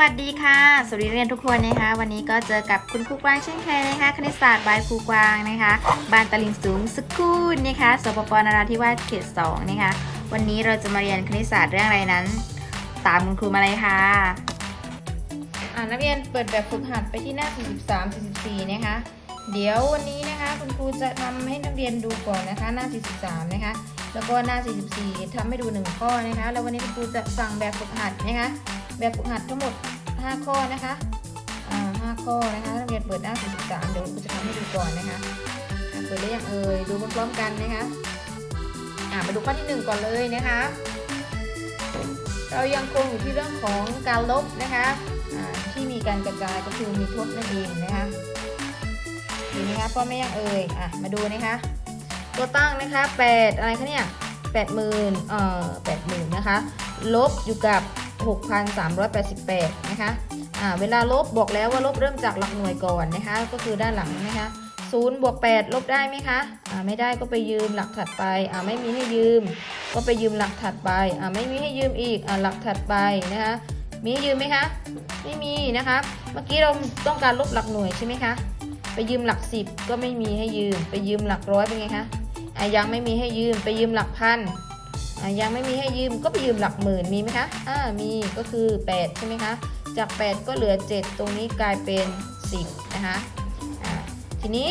วัสดีค่ะ สวัสดีนักเรียนทุกคนนะคะ วันนี้ก็เจอกับคุณครูกวางเช่นเคยนะคะ คณิตศาสตร์บายครูกวางนะคะ บ้านตะลิงสูงสกูลนะคะสปปนราธิวาสเขต2นะคะ วันนี้เราจะมาเรียนคณิตศาสตร์เรื่องอะไรนั้น ตามคุณครูมาเลยค่ะอ่านักเรียนเปิดแบบฝึกหัดไปที่หน้า 43 44 นะคะ เดี๋ยววันนี้นะคะคุณครูจะทำให้นักเรียนดูก่อนนะคะ หน้า 43 นะคะ แล้วก็หน้า 44ทำให้ดู 1 ข้อนะคะ แล้ววันนี้คุณครูจะสั่งแบบฝึกหัดนะคะ แบบฝึกหัดทั้งหมด 5 ข้อนะคะอ่า5ข้อนะคะนักเรียนเปิดหน้า43เดี๋ยวคุณครูจะทำให้ดูก่อนนะคะเปิดได้ยังเอ่ยดูพร้อมๆกันนะคะอ่ามาดูข้อที่ 1 ก่อนเลยนะคะ เรายังคงอยู่ที่เรื่องของการลบนะคะที่มีการกระจายก็คือมีทดนั่นเองนะคะเห็นไหมคะพ่อแม่ยังเอ่ยอะมาดูนะคะ ตัวตั้งนะคะ 8 อะไรคะเนี่ย8หมื่นเอ่อ8หมื่นนะคะ ลบอยู่กับ 6,388 นะคะอ่าเวลาลบบอกแล้วว่าลบเริ่มจากหลักหน่วยก่อนนะคะ ก็คือด้านหลังนะคะ0บวก8ลบได้ไหมคะอ่าไม่ได้ก็ไปยืมหลักถัดไปอ่าไม่มีให้ยืม ก็ไปยืมหลักถัดไปอ่าไม่มีให้ยืมอีกอ่าหลักถัดไปนะคะมีให้ยืมไหมคะไม่มีนะคะ เมื่อกี้เราต้องการลบหลักหน่วยใช่ไหมคะไปยืมหลักสิบก็ไม่มีให้ยืม ไปยืมหลักร้อยเป็นไงคะอะยังไม่มีให้ยืม ไปยืมหลักพัน ยังไม่มีให้ยืมก็ไปยืมหลักหมื่นมีไหมคะอ่ามีก็คือ 8 ใช่ไหมคะ จาก 8 ก็เหลือ 7 ตรงนี้กลายเป็น 10 นะคะอ่าทีนี้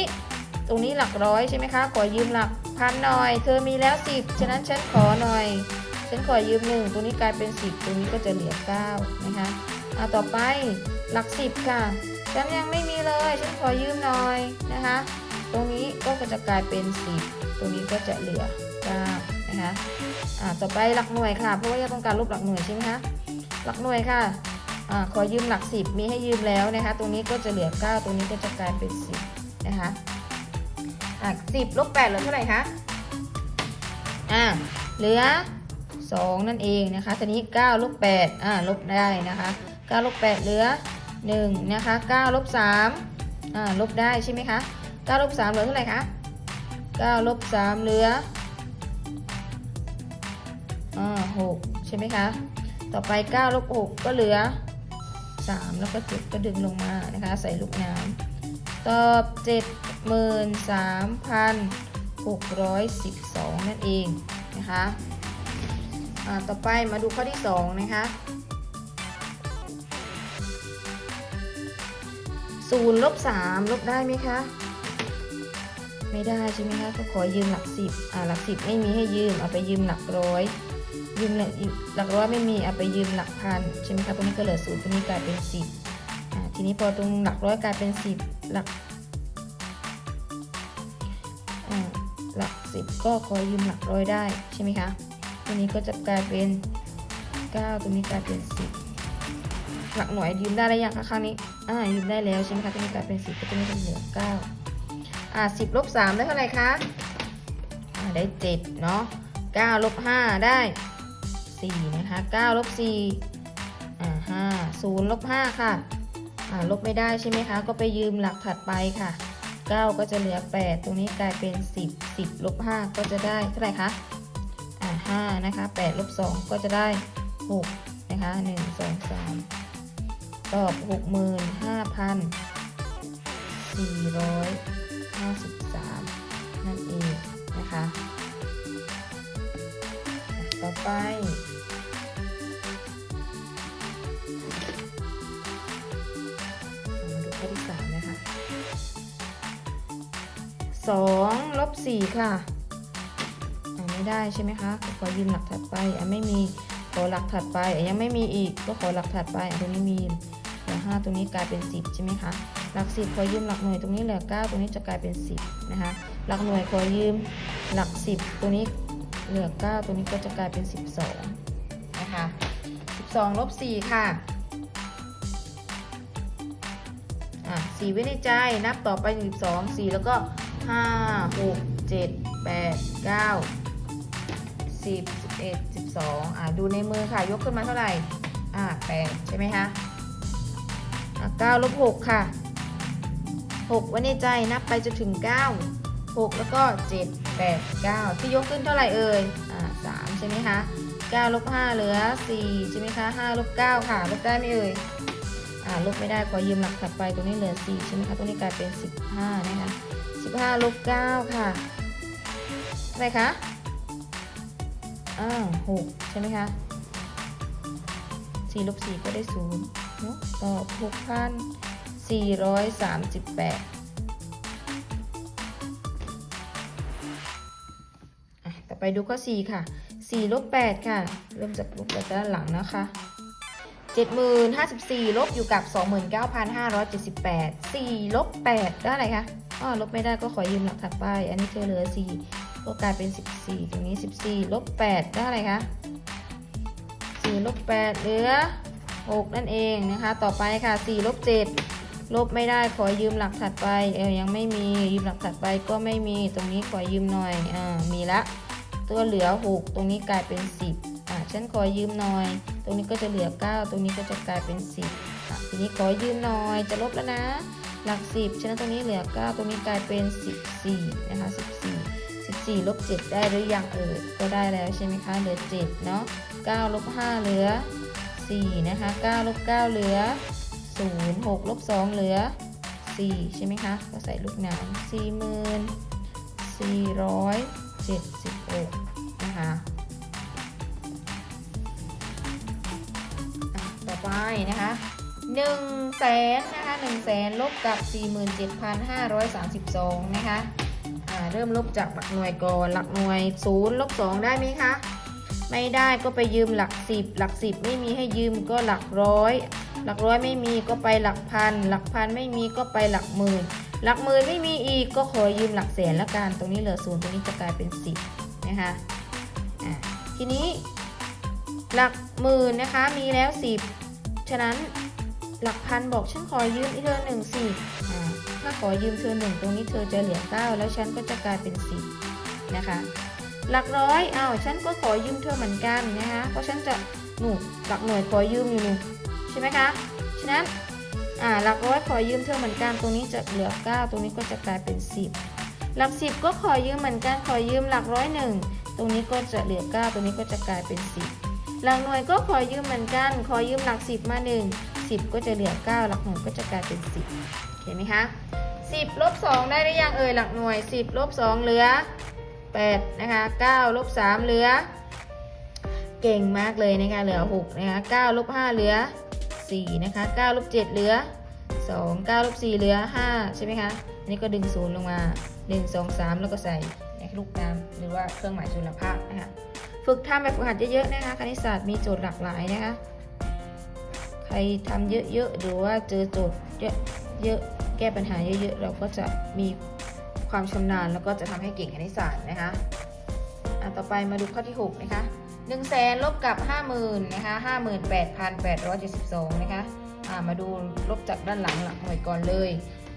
ตรงนี้หลักร้อยใช่ไหมคะขอยืมหลักพันหน่อย เธอมีแล้ว 10 ฉะนั้นฉันขอหน่อย ฉันขอยืมหนึ่งตรงนี้กลายเป็น 10 ตรงนี้ก็จะเหลือ 9 นะคะอ่าต่อไปหลัก 10 ค่ะ ฉันยังไม่มีเลย ฉันขอยืมหน่อยนะคะ ตรงนี้ก็จะกลายเป็น 10 ตรงนี้ก็จะเหลือ 9 นะคะอ่าต่อไปหลักหน่วยค่ะ เพราะว่าจะต้องการลบหลักหน่วยใช่ไหมคะหลักหน่วยค่ะอ่าขอยืมหลัก 10 มีให้ยืมแล้วนะคะ ตรงนี้ก็จะเหลือ 9 ตรงนี้ก็จะกลายเป็น 10 นะคะอะ10ลบ8เหลือเท่าไหร่คะอ่าเหลือ 2 นั่นเองนะคะทีนี้9ลบ8อ่าลบได้นะคะ9ลบ8เหลือ1นะคะ9ลบ3อ่าลบได้ใช่ไหมคะ9ลบ3เหลือเท่าไหร่คะ9ลบ3เหลือ อ่า6ใช่ไหมคะ ต่อไป9ลบ6ก็เหลือ 3 แล้วก็7ก็ดึงลงมานะคะ ใส่ลูกน้ำตอบ 73,612 นั่นเองนะคะอ่าต่อไปมาดูข้อที่ 2 นะคะศูนย์ลบสามลบได้ไหมคะ ไม่ได้ใช่ไหมคะก็ขอยืมหลักสิบอ่าหลักสิบไม่มีให้ยืมเอาไปยืมหลักร้อย ยืมหลักหลักร้อยไม่มีเอาไปยืมหลักพันใช่ไหมคะตรงนี้ก็เหลือศูนย์ตรงนี้กลายเป็นสิบทีนี้พอตรงหลักร้อยกลายเป็นสิบหลักหลักสิบก็ขอยืมหลักร้อยได้ใช่ไหมคะตรงนี้ก็จะกลายเป็นเก้าตรงนี้กลายเป็นสิบหลักหน่วยยืมได้แล้วยังคะครั้งนี้อ่ายืมได้แล้วใช่ไหมคะตัวนี้กลายเป็นสิบก็ตัวนี้เป็นเหลือเก้าอ่าสิบลบสามได้เท่าไหร่คะอ่าได้เจ็ดเนาะเก้าลบห้าได้ สี่นะคะเก้าลบสี่อ่าห้าศูนย์ลบห้าค่ะอ่าลบไม่ได้ใช่ไหมคะ ก็ไปยืมหลักถัดไปค่ะเก้าก็จะเหลือแปดตรงนี้กลายเป็นสิบสิบลบห้าก็จะได้เท่าไหร่คะอ่าห้านะคะแปดลบสองก็จะได้หกนะคะหนึ่งสองสามตอบ 65,453 นั่นเองนะคะต่อไป 4ค่ะอะไม่ได้ใช่ไหมคะขอยืมหลักถัดไปอะไม่มีขอหลักถัดไปอะยังไม่มีอีกก็ขอหลักถัดไปอะตรงนี้มีเหลือ5ตรงนี้กลายเป็น 10 ใช่ไหมคะหลัก 10 ขอยืมหลักหน่วยตรงนี้เหลือ 9 ตรงนี้จะกลายเป็น 10 นะคะ หลักหน่วยขอยืมหลัก 10ตรงนี้เหลือ 9ตรงนี้ก็จะกลายเป็น 12 นะคะ 12ลบ4ค่ะอะ4ไว้ในใจนับต่อไป 12 4 แล้วก็ 5 6 7 8 9 10 11 12อะดูในมือค่ะ ยกขึ้นมาเท่าไหร่ อะ8ใช่ไหมคะอะ9ลบ6ค่ะ6ไว้ในใจนับไปจนถึง9 6แล้วก็7 8 9ที่ยกขึ้นเท่าไหร่เอ่ย อ่า3ใช่ไหมคะ9ลบ5เหลือ4ใช่ไหมคะ5ลบ9ค่ะ ลบได้ไหมเอ่ยอ่าลบไม่ได้ขอยืมหลักถัดไปตรงนี้เหลือ4ใช่ไหมคะตรงนี้กลายเป็น 15นะคะ 15ลบ9ค่ะเท่าไรคะอ่าว6ใช่ไหมคะ4ลบ4ก็ได้0เนาะตอบ6,438 ต่อไปดูข้อ 4 ค่ะ4ลบ8ค่ะ เริ่มจากลบจากด้านหลังนะคะ70,054ลบอยู่กับ 29,578 4ลบ8ได้อะไรคะ อ๋อลบไม่ได้ก็ขอยืมหลักถัดไป อันนี้เธอเหลือ 4 ก็กลายเป็น 14 ตรงนี้ 14 ลบ 8 ได้อะไรคะ4ลบ 8 เหลือ 6 นั่นเองนะคะ ต่อไปค่ะ 4 ลบ 7 ลบไม่ได้ขอยืมหลักถัดไป เออยังไม่มี ยืมหลักถัดไปก็ไม่มี ตรงนี้ขอยืมหน่อย อ่า มีละ ตัวเหลือ 6 ตรงนี้กลายเป็น 10 อ่า ฉันขอยืมหน่อย ตรงนี้ก็จะเหลือ 9 ตรงนี้ก็จะกลายเป็น 10อะ ทีนี้ขอยืมหน่อย จะลบแล้วนะ หลัก 10 ฉะนั้นตรงนี้เหลือ 9 ตรงนี้กลายเป็น 14 นะคะ 14 14ลบ7ได้หรือยังเอ่ยก็ได้แล้วใช่ไหมคะ เหลือ 7 เนาะ9ลบ5เหลือ 4 นะคะ9ลบ9เหลือ 0 6ลบ2เหลือ 4 ใช่ไหมคะ ก็ใส่ลูกน้ำ4,476นะคะอะต่อไปนะคะ 1แสนนะคะ1แสนลบกับ 47,532 นะคะอ่าเริ่มลบจากหลักหน่วยก่อนหลักหน่วย 0 ลบ 2 ได้ไหมคะ ไม่ได้ก็ไปยืมหลัก 10 หลัก 10 ไม่มีให้ยืมก็หลักร้อย หลักร้อยไม่มีก็ไปหลักพัน หลักพันไม่มีก็ไปหลักหมื่น หลักหมื่นไม่มีอีกก็ขอยืมหลักแสนละกัน ตรงนี้เหลือศูนย์ตรงนี้จะกลายเป็น 10 นะคะอ่าทีนี้หลักหมื่นนะคะมีแล้ว 10 ฉะนั้น หลักพันบอกฉันขอยืมอีเธอหนึ่งสิถ้าขอยืมเธอหนึ่งตรงนี้เธอจะเหลือ9แล้วฉันก็จะกลายเป็น10นะคะ หลักร้อยอ้าวฉันก็ขอยืมเธอเหมือนกันนะคะเพราะฉันจะหนูหลักหน่วยขอยืมอยู่หนูใช่ไหมคะฉะนั้นอ่าหลักร้อยขอยืมเธอเหมือนกันตรงนี้จะเหลือ 9 ตรงนี้ก็จะกลายเป็น 10 หลัก 10 ก็ขอยืมเหมือนกันขอยืมหลักร้อยหนึ่งตรงนี้ก็จะเหลือ 9 ตรงนี้ก็จะกลายเป็น 10 หลักหน่วยก็ขอยืมเหมือนกัน ขอยืมหลัก 10 มา 1 10 ก็จะเหลือ 9 หลักหน่วยก็จะกลายเป็น 10เห็นไหมคะ 10ลบ2ได้หรือยังเอ่ยหลักหน่วย 10ลบ2เหลือ8นะคะ9ลบ3เหลือ เก่งมากเลยนะคะเหลือ6นะคะ9ลบ5เหลือ4นะคะ9ลบ7เหลือ 2 9ลบ4เหลือ 5 ใช่ไหมคะ อันนี้ก็ดึงศูนย์ลงมา 1 2 3 แล้วก็ใส่ในลูกน้ำหรือว่าเครื่องหมายจุลภาคนะคะ ฝึกทำแบบฝึกหัดเยอะๆนะคะ คณิตศาสตร์มีโจทย์หลากหลายนะคะ ใครทำเยอะๆหรือว่าเจอโจทย์เยอะๆแก้ปัญหาเยอะๆ เราก็จะมีความชำนาญแล้วก็จะทำให้เก่งคณิตศาสตร์นะคะอะต่อไปมาดูข้อที่ 6 นะคะ1 0 0 0 0แสนลบกับ50,000นะคะ58,872นะคะอ่ามาดูลบจากด้านหลังหลักหน่วยก่อนเลย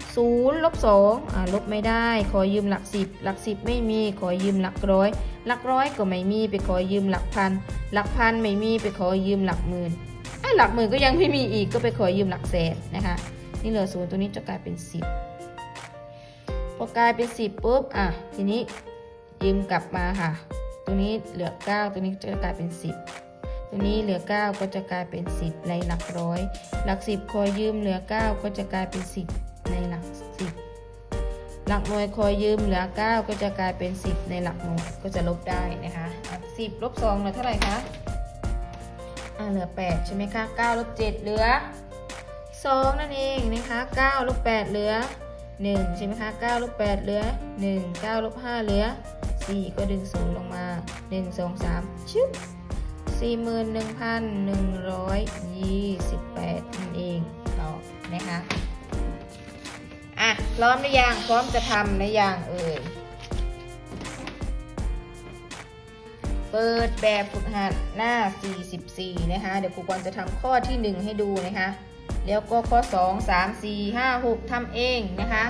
0ลบ2อ่าลบไม่ได้ ขอยืมหลัก 10 หลัก 10 ไม่มี ขอยืมหลักร้อย หลักร้อยก็ไม่มี ไปขอยืมหลักพัน หลักพันไม่มี ไปขอยืมหลักหมื่น หลักหมื่นก็ยังไม่มีอีกก็ไปขอยืมหลักแสนนะคะ นี่เหลือศูนย์ตัวนี้จะกลายเป็น 10 พอกลายเป็น 10ปุ๊บอะทีนี้ยืมกลับมาค่ะ ตัวนี้เหลือ 9 ตัวนี้จะกลายเป็น 10 ตัวนี้เหลือ 9 ก็จะกลายเป็น 10 ในหลักร้อย หลัก 10คอยยืมเหลือ 9 ก็จะกลายเป็น 10 ในหลัก 10 หลักหน่วยคอยยืมเหลือ 9 ก็จะกลายเป็น 10 ในหลักหน่วยก็จะลบได้นะคะ 10ลบ2เหลือเท่าไหร่คะ เหลือ 8 ใช่ไหมคะ9ลบ7เหลือ 2 นั่นเองนะคะ9ลบ8เหลือ 1 ใช่ไหมคะ9ลบ8เหลือ 1 9ลบ5เหลือ 4 ก็ดึง 0 ลงมา 1 2 3 ชึบ41,128นั่นเองตอบนะคะ อะ พร้อมหรือยัง พร้อมจะทำหรือยังเอ่ย เปิดแบบฝึกหัดหน้า 44 นะคะ เดี๋ยวครูกรจะทำข้อที่ 1 ให้ดูนะคะ แล้วก็ข้อ 2 3 4 5 6ทำเองนะคะ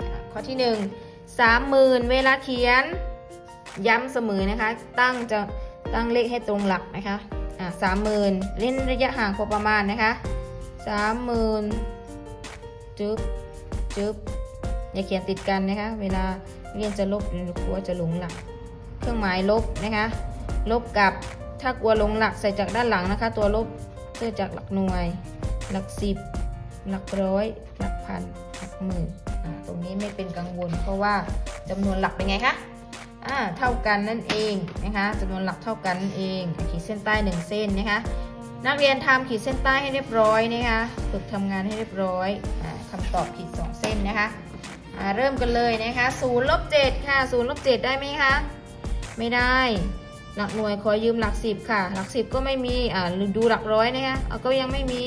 อะข้อที่ 1 30,000 เวลาเขียน ย้ำเสมอนะคะ ตั้งจะตั้งเลขให้ตรงหลักนะคะอะ30,000 เล่นระยะห่างพอประมาณนะคะ 30,000 จึ๊บจึ๊บอย่าเขียนติดกันนะคะ เวลา เรียนจะลบกลัวจะหลงหลัก เครื่องหมายลบนะคะ ลบกับถ้ากลัวหลงหลักใส่จากด้านหลังนะคะ ตัวลบเกิดจากหลักหน่วย หลักสิบหลักร้อย หลักพันหลักหมื่นตรงนี้ไม่เป็นกังวล เพราะว่าจำนวนหลักเป็นไงคะอ่าเท่ากันนั่นเองนะคะจำนวนหลักเท่ากันนั่นเองขีดเส้นใต้หนึ่งเส้นนะคะนักเรียนทำขีดเส้นใต้ให้เรียบร้อยนะคะฝึกทำงานให้เรียบร้อยอ่าคำตอบขีดสองเส้นนะคะ เริ่มกันเลยนะคะศูนย์ลบเจ็ดค่ะศูนย์ลบเจ็ดได้ไหมคะ ไม่ได้ หลักหน่วยขอยืมหลักสิบค่ะ หลักสิบก็ไม่มีอ่าดูหลักร้อยนะคะเอาก็ยังไม่มี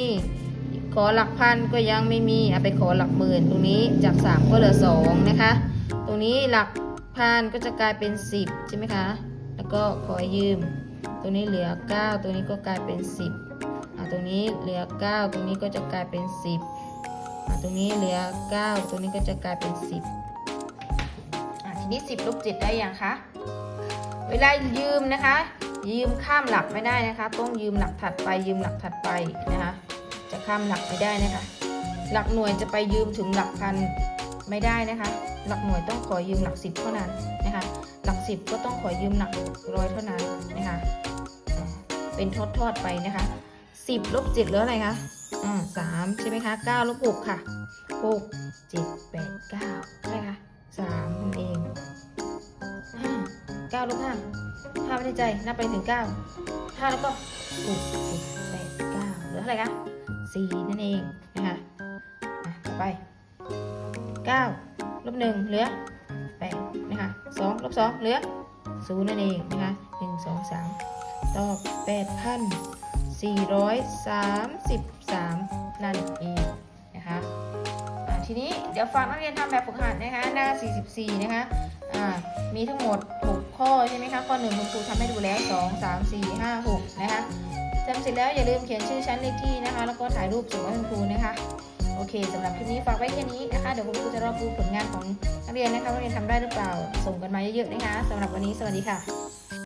ขอหลักพันก็ยังไม่มีอะไปขอหลักหมื่นตรงนี้จาก3ก็เหลือ2นะคะ ตรงนี้หลักพันก็จะกลายเป็น10ใช่ไหมคะ แล้วก็ขอยืมตรงนี้เหลือ9ตรงนี้ก็กลายเป็น10อะตรงนี้เหลือ9ตรงนี้ก็จะกลายเป็น10อะ ตรงนี้เหลือ 9ตรงนี้ก็จะกลายเป็น 10อะทีนี้ 10ลบ7ได้ยังคะ เวลายืมนะคะ ยืมข้ามหลักไม่ได้นะคะ ต้องยืมหลักถัดไปยืมหลักถัดไปนะคะ จะข้ามหลักไม่ได้นะคะ หลักหน่วยจะไปยืมถึงหลักพันไม่ได้นะคะ หลักหน่วยต้องขอยืมหลักสิบเท่านั้นนะคะ หลักสิบก็ต้องขอยืมหลักร้อยเท่านั้นนะคะอ่าเป็นทอดๆไปนะคะ สิบลบเจ็ดเหลืออะไรคะอ่าสามใช่ไหมคะเก้าลบหกค่ะหกเจ็ดแปดเก้าใช่คะสามนั่นเองห้าเก้าลบห้าห้าไม่ได้ใจนับไปถึงเก้าห้าแล้วก็หกเจ็ดแปดเก้าเหลืออะไรคะสี่นั่นเองนะคะอะต่อไปเก้าลบหนึ่งเหลือแปดนะคะสองลบสองเหลือศูนย์นั่นเองนะคะหนึ่งสองสามตอบแปดพัน สี่ร้อยสามสิบสามนั่นเองนะคะทีนี้เดี๋ยวฝากนักเรียนทำแบบฝึกหัดนะคะ หน้า 44 นะคะมีทั้งหมด 6 ข้อใช่ไหมคะ ข้อหนึ่งคุณครูทำให้ดูแล้ว 2 3 4 5 6 นะคะจำเสร็จแล้วอย่าลืมเขียนชื่อชั้นเลขที่นะคะ แล้วก็ถ่ายรูปส่งให้คุณครูนะคะโอเคสำหรับคลิปนี้ฝากไว้แค่นี้นะคะ เดี๋ยวคุณครูจะรอดูผลงานของนักเรียนนะคะว่านักเรียนทำได้หรือเปล่า ส่งกันมาเยอะๆนะคะสำหรับวันนี้สวัสดีค่ะ